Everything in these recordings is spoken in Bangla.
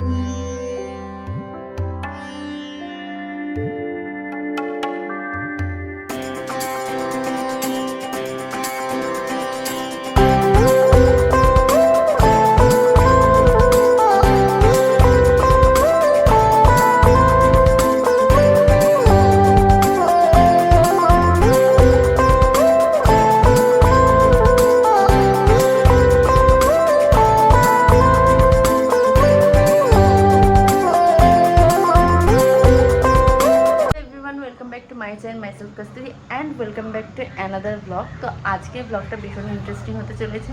Música welcome back to another vlog. তো আজকের ব্লগটা ভীষণ ইন্টারেস্টিং হতে চলেছে।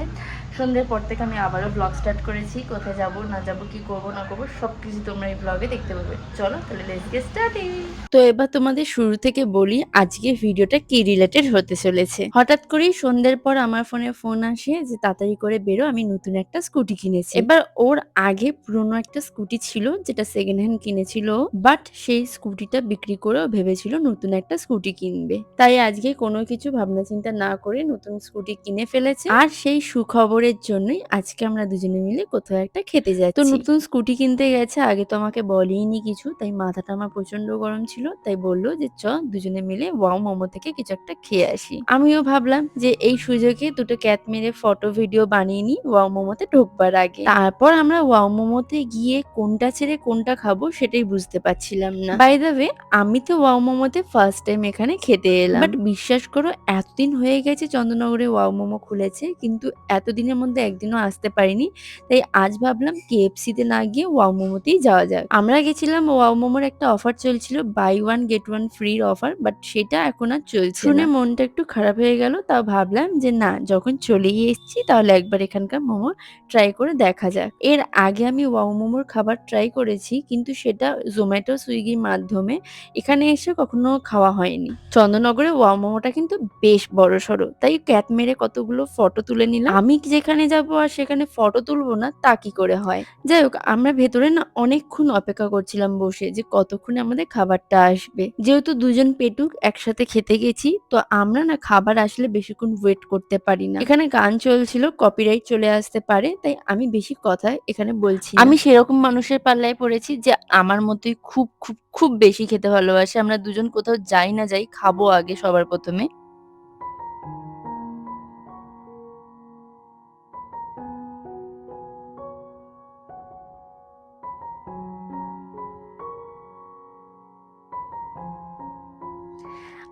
সন্ধ্যের পর থেকে আমি আবারও ব্লগ স্টার্ট করেছি। কোথায় যাব, না যাব, কি করব, না করব সব কিছু তোমরা এই ব্লগে দেখতে পাবে। চলো তাহলে লেটস গেট স্টার্টিং তো এবার তোমাদের শুরু থেকে বলি, আজকে ভিডিওটা কি রিলেটেড হতে চলেছে। হঠাৎ করেই সন্ধ্যের পর আমার ফোনে ফোন আসে যে, তাড়াতাড়ি করে বেরো, আমি নতুন একটা স্কুটি কিনেছি। এবার ওর আগে পুরনো একটা স্কুটি ছিল, যেটা সেকেন্ড হ্যান্ড কিনেছিল বাট সেই স্কুটিটা বিক্রি করেও ভেবেছিল নতুন একটা স্কুটি কিনবে। তাই আজকে কোনো কিছু ভাবনা চিন্তা না করে নতুন স্কুটি কিনে ফেলেছে। আর সেই সুখবরের জন্যই আজকে আমরা দুজনে মিলে কোথাও একটা খেতে যাই তো নতুন স্কুটি কিনতে গেছে আগে তো আমাকে বলেইনি কিছু তাই মাথাটা আমার প্রচণ্ড গরম ছিল তাই বলল যে চ দুজনে মিলে ওয়াও মোমো থেকে কিছু একটা খেয়ে আসি। আমিও ভাবলাম যে এই সুযোগে দুটো ক্যাত মেরে ফটো ভিডিও বানিয়ে নিই ওয়াও মোমোতে ঢোকবার আগে। তারপর আমরা ওয়াও মোমোতে গিয়ে কোনটা ছেড়ে কোনটা খাব সেটাই বুঝতে পারছিলাম না। বাই দ্য ওয়ে আমি তো ওয়াও মোমোতে ফার্স্ট টাইম এখানে খেতে এলাম। বাট বিশ্বাস করো এতদিন হয়ে গেছে চন্দ্রনগরে ওয়াও মোমো খুলেছে কিন্তু এতদিনের মধ্যে একদিনও আসতে পারিনি। তাই আজ ভাবলাম কেএফসি তে না গিয়ে ওয়াও মোমোতেই যাওয়া যাক। আমরা গেছিলাম ওয়াও মোমোর একটা অফার চলছিল বাই ওয়ান গেট ওয়ান ফ্রির অফার বাট সেটা এখন আর চলছে শুনে মনটা একটু খারাপ হয়ে গেল তাও ভাবলাম যে না যখন চলেই এসেছি তাহলে একবার এখানকার মোমো ট্রাই করে দেখা যাক। এর আগে আমি ওয়াও মোমোর খাবার ট্রাই করেছি কিন্তু সেটা জোম্যাটো সুইগির মাধ্যমে এখানে এসে কখনো খাওয়া হয়নি। চন্দননগরে ওয়াও মোমোটা কিন্তু বেশ বড় সড়ো। তাই ক্যাট মেরে কতগুলো ফটো তুলে নিলাম। আমি যেখানে যাব আর সেখানে ফটো তুলবো না, তা কি করে হয়? যাই হোক, আমরা ভেতরে না অনেকক্ষণ অপেক্ষা করছিলাম বসে যে কতক্ষণে আমাদের খাবারটা আসবে। যেহেতু দুজন পেটুক একসাথে খেতে গেছি, তো আমরা না খাবার আসলে বেশিক্ষণ ওয়েট করতে পারি না। এখানে গান চলছিল কপিরাইট চলে আসতে পারে, তাই আমি বেশি কথা এখানে বলছি আমি সেরকম মানুষের পাল্লায় পড়েছি যে আমার মতোই খুব খুব খুব বেশি খেতে ভালোবাসে। আমরা দুজন কোথাও যাই না যাই খাব আগে সবার প্রথমে।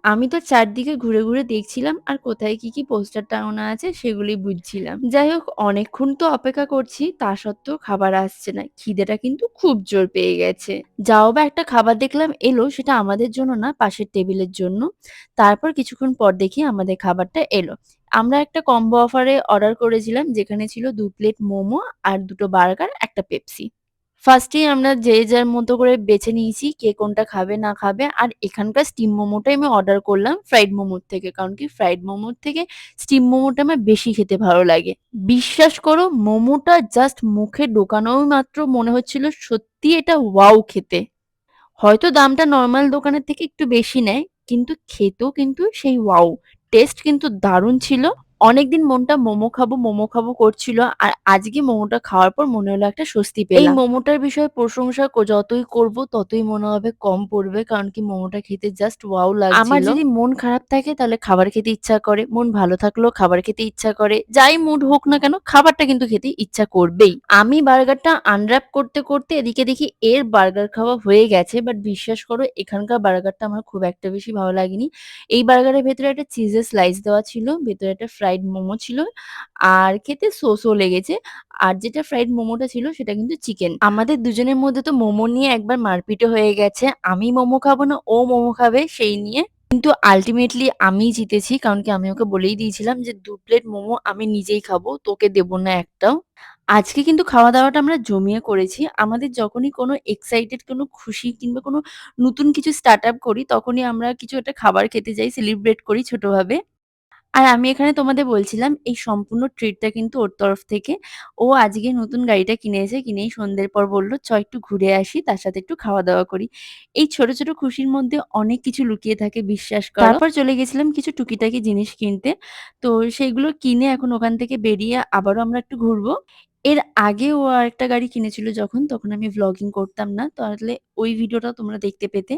আমি তো চারদিকে ঘুরে ঘুরে দেখছিলাম আর কোথায় কি কি পোস্টার টাঙানো আছে সেগুলি বুঝছিলাম। যাই হোক, অনেকক্ষণ তো অপেক্ষা করছি, তা সত্ত্বেও খাবার আসছে না। খিদেটা কিন্তু খুব জোর পেয়ে গেছে। যাও বা একটা খাবার দেখলাম, এলো সেটা আমাদের জন্য না, পাশের টেবিলের জন্য। তারপর কিছুক্ষণ পর দেখি আমাদের খাবারটা এলো। আমরা একটা কম্বো অফারে অর্ডার করেছিলাম, যেখানে ছিল দু প্লেট মোমো আর দুটো বার্গার একটা পেপসি ফার্স্টেই আমরা যে যার মতো করে বেছে নিয়েছি কে কোনটা খাবে, না খাবে। আর এখানকার স্টিম মোমোটাই আমি অর্ডার করলাম ফ্রাইড মোমোর থেকে, কারণ কি ফ্রাইড মোমোর থেকে স্টিম মোমোটা আমার বেশি খেতে ভালো লাগে। বিশ্বাস করো, মোমোটা জাস্ট মুখে ঢোকানোই মাত্র মনে হচ্ছিল সত্যি এটা ওয়াও খেতে। হয়তো দামটা নর্মাল দোকানের থেকে একটু বেশি নেয়, কিন্তু খেতেও কিন্তু সেই ওয়াও টেস্ট কিন্তু দারুণ ছিল। অনেকদিন মনটা মোমো খাব মোমো খাব করছিল আর আজকে মোমোটা খাওয়ার পর মনে হলো একটা স্বস্তি পেলাম। এই মোমোটার বিষয়ে প্রশংসা যতই করব ততই মনে হবে কম পড়বে কারণ কি মোমোটা খেতে জাস্ট ওয়াও লাগছিল। আমার যদি মন খারাপ থাকে তাহলে খাবার খেতে ইচ্ছা করে মন ভালো থাকলেও খাবার খেতে ইচ্ছা করে যাই মুড হোক না কেন খাবারটা কিন্তু খেতে ইচ্ছা করবেই। আমি বার্গারটা আনর্যাপ করতে করতে এদিকে দেখি এর বার্গার খাওয়া হয়ে গেছে বাট বিশ্বাস করো এখানকার বার্গারটা আমার খুব একটা বেশি ভালো লাগেনি। এই বার্গারের ভেতরে একটা চিজের স্লাইস দেওয়া ছিল ভেতরে একটা ফ্রাইড মোমো ছিল। আর খেতে সোসও লেগেছে। আর যেটা ফ্রাইড মোমোটা ছিল সেটা কিন্তু চিকেন আমাদের দুজনের মধ্যে তো মোমো নিয়ে একবার মারপিটও হয়ে গেছে। আমি মোমো খাব না, ও মোমো খাবে সেই নিয়ে। কিন্তু আলটিমেটলি আমি জিতেছি, কারণ কি আমি ওকে বলেই দিয়েছিলাম যে দু প্লেট মোমো আমি নিজেই খাব, তোকে দেবো না একটাও। আজকে কিন্তু খাওয়া দাওয়াটা আমরা জমিয়ে করেছি। আমাদের যখনই কোনো এক্সাইটেড কোনো খুশি কিংবা কোনো নতুন কিছু স্টার্ট আপ করি, তখনই আমরা কিছু একটা খাবার খেতে যাই সেলিব্রেট করি ছোটভাবে। আর আমি এখানে তোমাদের বলছিলাম এই সম্পূর্ণ ট্রিটটা কিন্তু ওর তরফ থেকে। ও আজকে নতুন গাড়িটা কিনেছে কিনেই সন্ধ্যের পর বলল চ একটু ঘুরে আসি তার সাথে একটু খাওয়া দাওয়া করি। এই ছোট ছোট খুশির মধ্যে অনেক কিছু লুকিয়ে থাকে বিশ্বাস করো। তারপর চলে গেছিলাম কিছু টুকিটাকি জিনিস কিনতে। তো সেইগুলো কিনে এখন ওখান থেকে বেরিয়ে আবারও আমরা একটু ঘুরবো। এর আগে ও আরেকটা গাড়ি কিনেছিল যখন, তখন আমি ভ্লগিং করতাম না। তাহলে ওই ভিডিওটাও তোমরা দেখতে পেতে।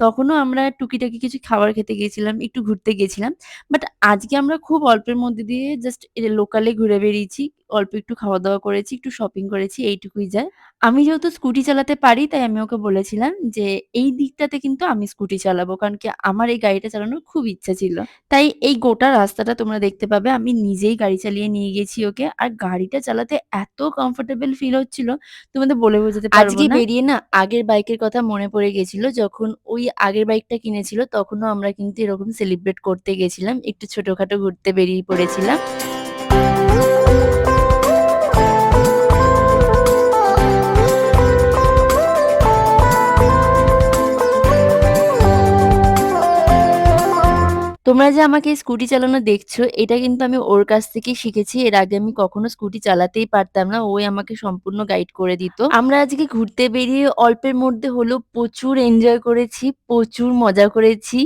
তখনও আমরা টুকিটাকি কিছু খাবার খেতে গিয়েছিলাম, একটু ঘুরতে গেছিলাম বাট আজকে আমরা খুব অল্পের মধ্যে দিয়ে জাস্ট লোকালে ঘুরে বেরিয়েছি। অল্প একটু খাওয়া-দাওয়া করেছি, একটু শপিং করেছি এইটুকুই যা। আমি যেহেতু স্কুটি চালাতে পারি তাই আমি ওকে বলেছিলাম যে, "এই দিকটাতে কিন্তু আমি স্কুটি চালাবো।" কারণ কি আমার এই গাড়িটা চালানোর খুব ইচ্ছা ছিল। তাই এই গোটা রাস্তাটা তোমরা দেখতে পাবে আমি নিজেই গাড়ি চালিয়ে নিয়ে গেছি ওকে। আর গাড়িটা চালাতে এত কমফোর্টেবল ফিল হচ্ছিল তোমাদের বলে বোঝাতে পারব আজকে বেরিয়ে না আগের বাইকের কথা মনে পড়ে গেছিল। যখন ওই আগের বাইকটা কিনেছিল, তখনও আমরা কিন্তু এরকম সেলিব্রেট করতে গেছিলাম। একটু ছোটখাটো ঘুরতে বেরিয়ে পড়েছিলাম। তোমরা যে আমাকে স্কুটি চালানো দেখছ, এটা কিন্তু আমি ওর কাছ থেকেই শিখেছি। এর আগে আমি কখনো স্কুটি চালাতেই পারতাম না। ওই আমাকে সম্পূর্ণ গাইড করে দিত। আমরা আজকে ঘুরতে বেরিয়ে অল্পের মধ্যে হলেও প্রচুর এনজয় করেছি, প্রচুর মজা করেছি।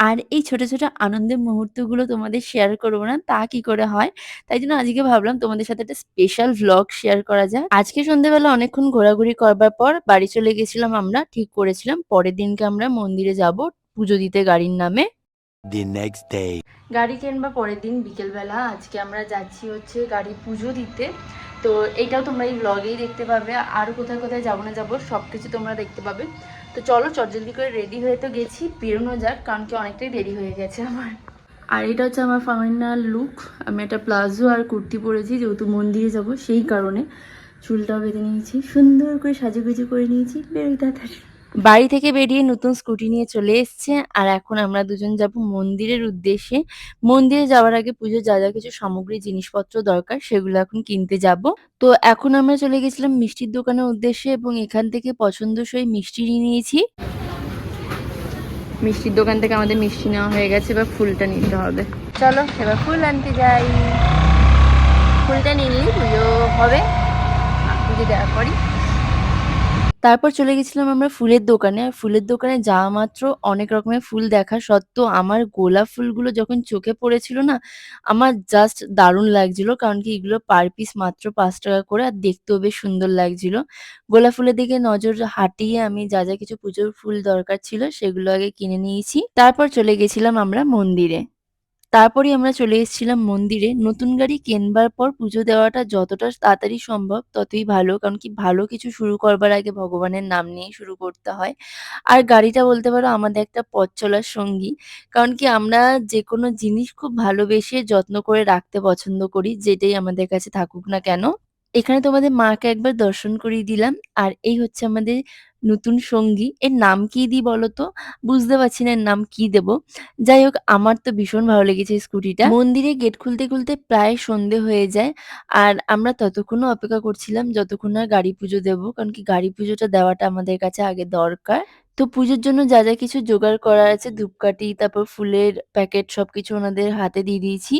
আর এই ছোট, ছোট আনন্দের মুহূর্তগুলো তোমাদের শেয়ার করব না, তা কি করে হয়? তাই জন্য আজকে ভাবলাম তোমাদের সাথে একটা স্পেশাল ভ্লগ শেয়ার করা যায় আজকে সন্ধ্যেবেলা অনেকক্ষণ ঘোরাঘুরি করবার পর বাড়ি চলে গেছিলাম আমরা। ঠিক করেছিলাম পরের দিনকে আমরা মন্দিরে যাব পুজো দিতে গাড়ির নামে। The next day. গাড়ি কিনবা পরের দিন বিকেলবেলা। আজকে আমরা যাচ্ছি হচ্ছে গাড়ি পুজো দিতে। তো এইটাও তোমরা এই ব্লগেই দেখতে পাবে। আর কোথায় কোথায় যাব না যাব সব কিছু তোমরা দেখতে পাবে। তো চলো চটজলদি করে রেডি হয়ে তো গেছি। বেরোনো যাক, কারণ কি অনেকটাই দেরি হয়ে গেছে আমার। আর এটা হচ্ছে আমার ফাইনাল লুক আমি একটা প্লাজো আর কুর্তি পরেছি, যেহেতু মন্দিরে যাব, সেই কারণে চুলটাও বেঁধে নিয়েছি। সুন্দর করে সাজুগুজু করে নিয়েছি। বেরোই তাড়াতাড়ি। বাড়ি থেকে বেরিয়ে নতুন স্কুটি নিয়ে চলে এসছে। আর এখন আমরা দুজন যাব মন্দিরের উদ্দেশ্যে। মন্দিরে যাওয়ার আগে পুজোর যা যা কিছু সামগ্রী, জিনিসপত্র দরকার, সেগুলো এখন কিনতে যাব। তো এখন আমরা চলে গেছিলাম মিষ্টির দোকানের উদ্দেশ্যে এবং এখান থেকে পছন্দসই মিষ্টি নিয়ে নিয়েছি। মিষ্টির দোকান থেকে আমাদের মিষ্টি নেওয়া হয়ে গেছে, এবার ফুলটা নিতে হবে। চলো, এবার ফুল আনতে যাই। ফুলটা নিয়ে নিলে পুজো হবে। পুজো দেওয়ার পরই। তারপর চলে গেছিলাম আমরা ফুলের দোকানে। ফুলের দোকানে যাওয়া মাত্র অনেক রকমের ফুল দেখা সত্ত্বেও আমার গোলাপ ফুলগুলো যখন চোখে পড়েছিল না, আমার জাস্ট দারুণ লাগছিল। কারণ কি এগুলো পার পিস মাত্র পাঁচ টাকা করে আর দেখতেও বেশ সুন্দর লাগছিল। গোলাপ ফুলের দিকে নজর হাটিয়ে আমি যা, যা কিছু পুজোর ফুল দরকার ছিল সেগুলো আগে কিনে নিয়েছি। তারপর চলে গেছিলাম আমরা মন্দিরে। তারপরেই আমরা চলে এসেছিলাম মন্দিরে। নতুন গাড়ি কেনবার পর পুজো দেওয়াটা যতটা তাড়াতাড়ি সম্ভব ততই ভালো। কারণ কি ভালো কিছু শুরু করবার আগে ভগবানের নাম নিয়ে শুরু করতে হয়। আর গাড়িটা বলতে পারো আমাদের একটা পথ চলার সঙ্গী। কারণ কি আমরা যে কোনো জিনিস খুব ভালোবেসে যত্ন করে রাখতে পছন্দ করি, যেটাই আমাদের কাছে থাকুক না কেন। এখানে তোমাদের মাকে একবার দর্শন করিয়ে দিলাম। আর এই হচ্ছে আমাদের নতুন সঙ্গী। এর নাম কি দিই বলো তো? বুঝতে পারছি না এর নাম কি দেব। যাই হোক আমার তো ভীষণ ভালো লেগেছে স্কুটিটা। মন্দিরে গেট খুলতে, খুলতে প্রায় সন্ধে হয়ে যায়। আর আমরা ততক্ষণও অপেক্ষা করছিলাম যতক্ষণ না গাড়ি পুজো দেবো কারণ কি গাড়ি পুজোটা দেওয়াটা আমাদের কাছে আগে দরকার। তো পুজোর জন্য যা, যা কিছু জোগাড় করা আছে ধূপকাঠি, তারপর ফুলের প্যাকেট সবকিছু ওনাদের হাতে দিয়ে দিয়েছি।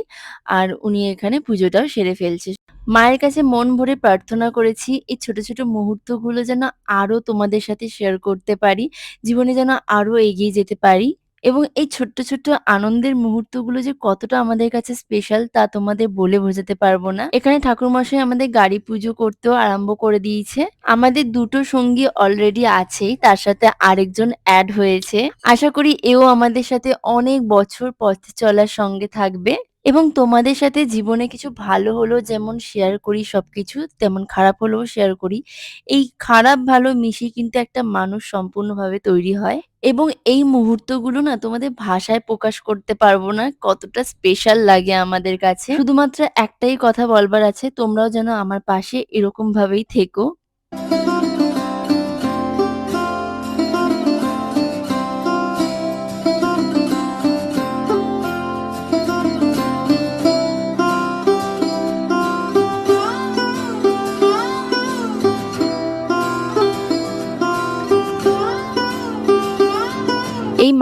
আর উনি এখানে পুজোটাও সেরে ফেলছে। মায়ের কাছে মন ভরে প্রার্থনা করেছি এই ছোট, ছোট মুহূর্তগুলো যেন আরও তোমাদের সাথে শেয়ার করতে পারি। জীবনে যেন আরও এগিয়ে যেতে পারি। এবং এই ছোট্ট, ছোট্ট আনন্দের মুহূর্তগুলো যে কতটা আমাদের কাছে স্পেশাল তা তোমাদের বলে বোঝাতে পারব না। এখানে ঠাকুরমশাই আমাদের গাড়ি পুজো করতেও আরম্ভ করে দিয়েছে। আমাদের দুটো সঙ্গী অলরেডি আছেই, তার সাথে আরেকজন অ্যাড হয়েছে। আশা করি এও আমাদের সাথে অনেক বছর পথ চলার সঙ্গে থাকবে। এবং তোমাদের সাথে জীবনে কিছু ভালো হলেও যেমন শেয়ার করি সবকিছু, তেমন খারাপ হলেও শেয়ার করি। এই খারাপ ভালো মিশিয়ে কিন্তু একটা মানুষ সম্পূর্ণভাবে তৈরি হয়। এবং এই মুহূর্তগুলো না তোমাদের ভাষায় প্রকাশ করতে পারব না কতটা স্পেশাল লাগে আমাদের কাছে। শুধুমাত্র একটাই কথা বলবার আছে তোমরাও যেন আমার পাশে এরকম ভাবেই থেকো।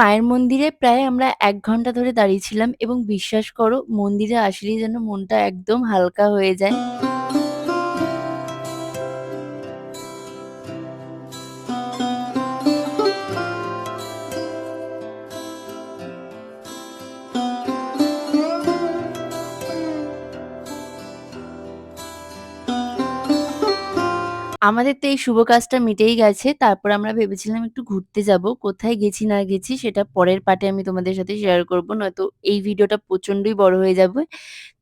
মায়ের মন্দিরে প্রায় আমরা এক ঘণ্টা ধরে দাঁড়িয়েছিলাম এবং বিশ্বাস করো, মন্দিরে আসলেই যেন মনটা একদম হালকা হয়ে যায়। আমাদের তো এই শুভ কাজটা মিটেই গেছে। তারপর আমরা ভেবেছিলাম একটু ঘুরতে যাব। কোথায় গেছি না গেছি সেটা পরের পার্টে আমি তোমাদের সাথে শেয়ার করব। নয়তো এই ভিডিওটা প্রচন্ডই বড় হয়ে যাবে।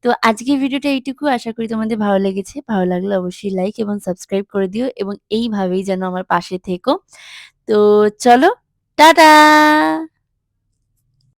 তো আজকের ভিডিওটা এইটুকু। আশা করি তোমাদের ভালো লেগেছে। ভালো লাগলে অবশ্যই লাইক এবং সাবস্ক্রাইব করে দিও এবং এইভাবেই যেন আমার পাশে থেকো। তো চলো, টাটা!